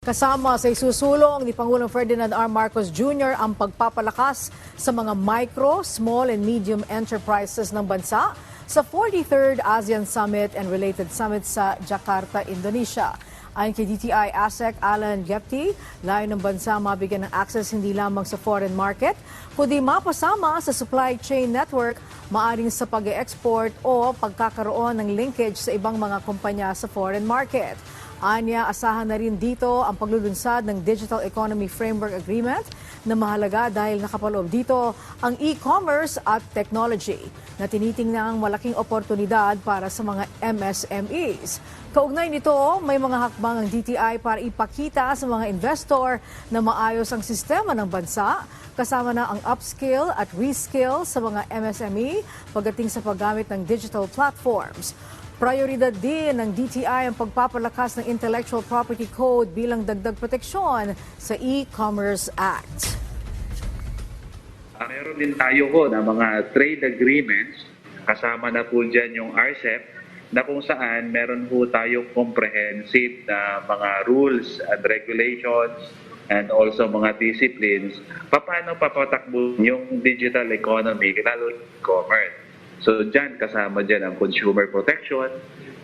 Kasama sa isusulong ni Pangulong Ferdinand R. Marcos Jr. ang pagpapalakas sa mga micro, small and medium enterprises ng bansa sa 43rd ASEAN Summit and related summit sa Jakarta, Indonesia. Ayon kay DTI ASEC Alan Gepti, layo ng bansa mabigyan ng access hindi lamang sa foreign market, kundi mapasama sa supply chain network maaring sa pag-export o pagkakaroon ng linkage sa ibang mga kumpanya sa foreign market. Anya, asahan na rin dito ang paglulunsad ng Digital Economy Framework Agreement na mahalaga dahil nakapaloob dito ang e-commerce at technology na tinitingnang malaking oportunidad para sa mga MSMEs. Kaugnay nito, may mga hakbang ang DTI para ipakita sa mga investor na maayos ang sistema ng bansa kasama na ang upskill at reskill sa mga MSME pagdating sa paggamit ng digital platforms. Prioridad din ng DTI ang pagpapalakas ng Intellectual Property Code bilang dagdag proteksyon sa E-Commerce Act. Ah, meron din tayo ho na mga trade agreements, kasama na po dyan yung RCEP, na kung saan meron po tayong comprehensive na mga rules and regulations and also mga disciplines, paano papatakbo yung digital economy, lalo commerce. So dyan, kasama dyan ang consumer protection,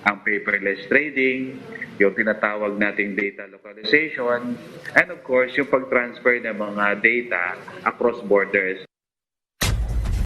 ang paperless trading, yung tinatawag nating data localization, and of course, yung pag-transfer ng mga data across borders.